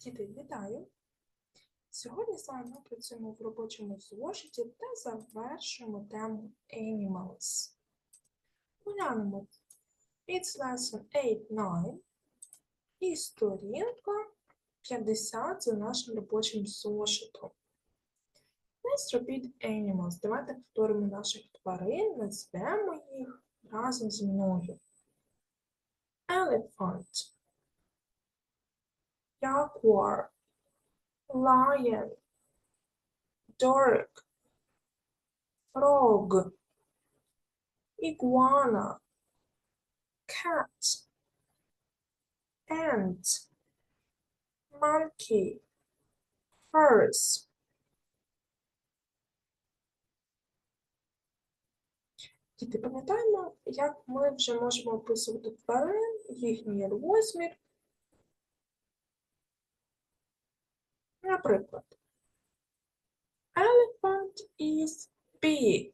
Діти, вітаю! Сьогодні з вами ми працюємо в робочому зошиті та завершуємо тему Animals. Поглянемо It's lesson 8-9 і сторінка 50 за нашим робочим зошитом. Let's repeat animals. Давайте повторимо наших тварин, назвемо їх разом зі мною. Elephant jaguar, lion, dog, frog, iguana, cat, ant, monkey, horse. Діти, пам'ятаємо, як ми вже можемо описувати тварин, їхній розмір, Наприклад, elephant is big.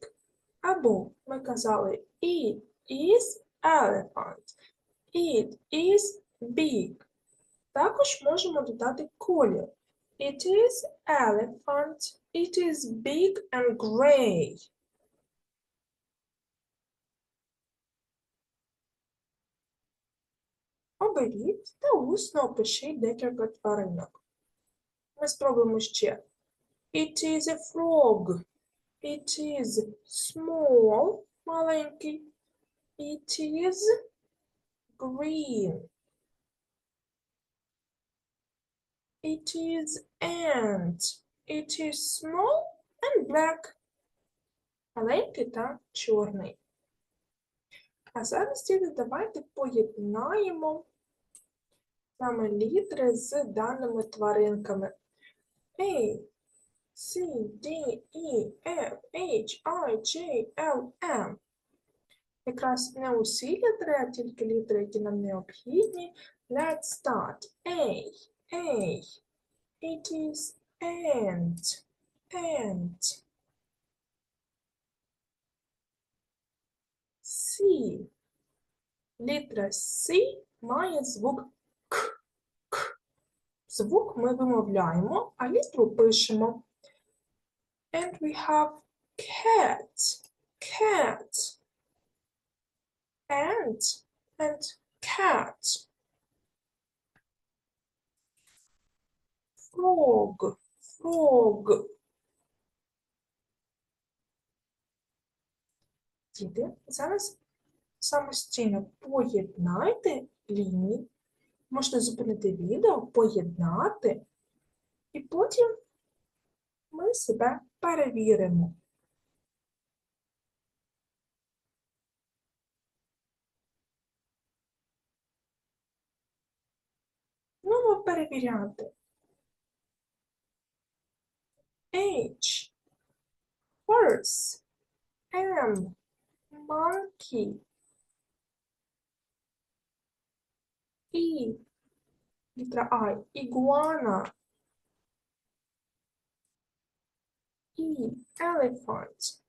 Або ми казали it is elephant. It is big. Також можемо додати колір. It is elephant. It is big and grey. Оберіть та усно опишіть декілька тваринок. Ми спробуємо ще. It is a frog. It is small, маленький. It is green. It is ant. It is small and black. Маленький та чорний. А зараз діти, давайте поєднаємо саме літери з даними тваринками. A, C, D, E, F, H, I, J, L, M. Якраз не усі літери, а тільки літери, які нам необхідні. Let's start. A, A. It is ant, ant. C. Літера C має звук К. К. Звук ми вимовляємо, а літеру пишемо. And we have cat, cat, ant, and cat. Frog, frog. Діти, зараз самостійно поєднайте лінії Можете зупинити відео, поєднати, і потім ми себе перевіримо. Ну, перевіряти. H, horse, M, monkey, І. Літера I. Iguana. E. Elephant.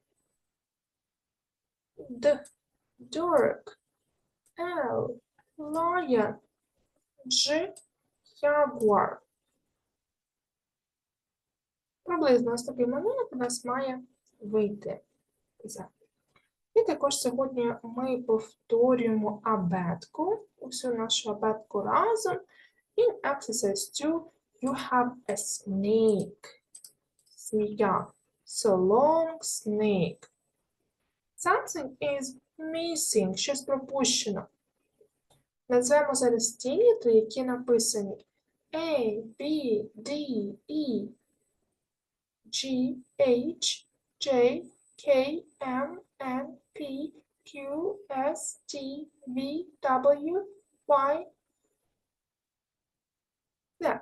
D. Dog. L. Lion. G. Jaguar. Приблизно такий малюнок у нас має вийти. І також сьогодні ми повторюємо абетку, усю нашу абетку разом. In exercise 2, you have a snake. Змія. So long snake. Something is missing. Щось пропущено. Назвемо зараз ті літери, які написані A, B, D, E, G, H, J, K, M, N, P, Q, S, T, V, W, Y, Z.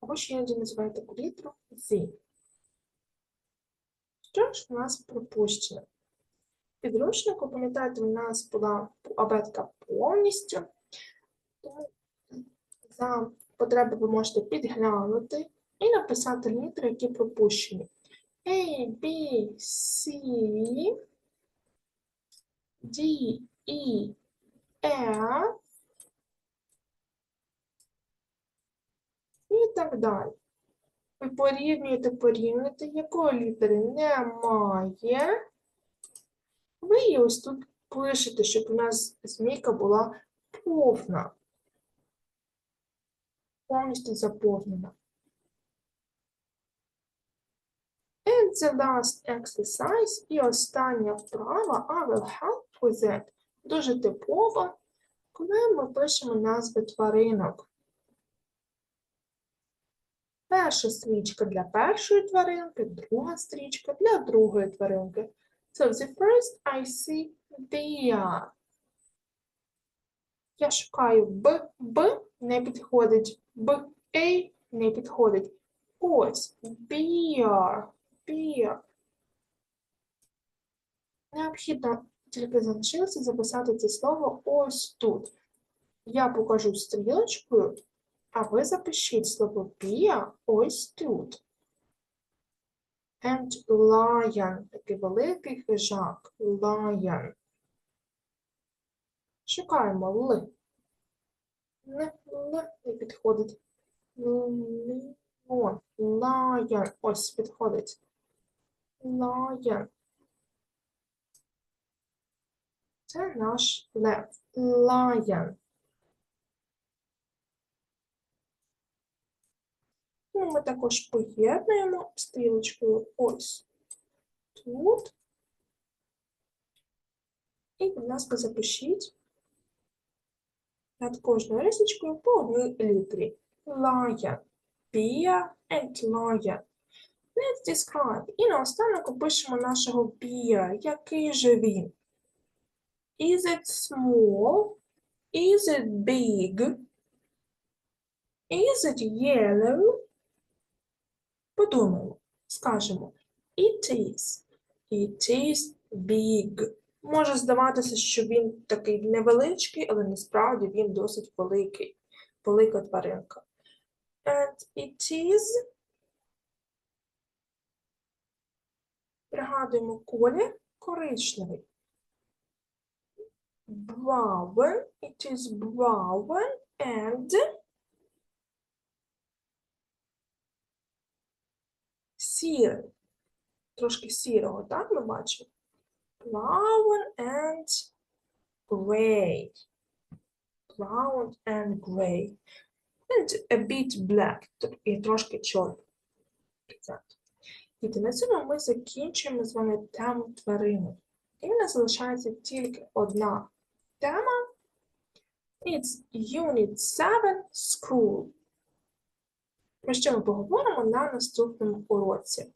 Або ще іноді таку літеру Z. Що ж у нас пропущено? Підручнику, пам'ятаєте, у нас була абетка повністю, за потреби ви можете підглянути і написати літери, які пропущені. A, B, C, D, E, F, так далі. Ви порівнюєте, порівнюєте, якої літери немає. Ви її ось тут пишете, щоб у нас змійка була повна. Повністю заповнена. The last exercise і остання вправа I will help with it. Дуже типова, коли ми пишемо назви тваринок. Перша стрічка для першої тваринки, друга стрічка для другої тваринки. So the first I see deer. Я шукаю Б, Б не підходить, Б, A не підходить. Ось beer, beer. Необхідно тільки залишилося записати це слово ось тут. Я покажу стрілочкою, а ви запишіть слово beer ось тут. And lion, такий великий хижак, lion. Шукаємо Л. Н, Л не підходить. Ліон, lion, ось підходить. Lion. Це наш лев. Lion. Ну, ми також поєднуємо стрілочкою ось тут. І, будь ласка, запишіть над кожною рисочкою по одній літері. Lion. Beer and lion. Let's describe. І наостанок опишемо нашого beer. Який же він? Is it small? Is it big? Is it yellow? Подумаємо, скажемо It is. It is big. Може здаватися, що він такий невеличкий, але насправді він досить великий. Велика тваринка. And it is. Пригадуємо колір коричневий. Brown. It is brown and сірий. Трошки сірого, так ми бачимо? Brown and gray. Brown and gray. And a bit black. І трошки чорний. Діти, на цьому ми закінчуємо з вами тему тварини. І в нас залишається тільки одна тема. It's Unit 7 School про що ми поговоримо на наступному уроці.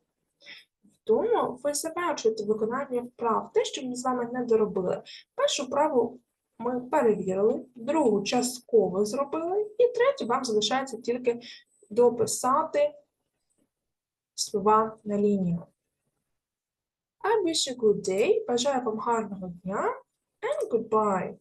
Тому ви завершуєте виконання вправ, те, що ми з вами не доробили. Першу вправу ми перевірили, другу частково зробили, і третю вам залишається тільки дописати слова на лінію. I wish you a good day. Бажаю вам гарного дня and goodbye.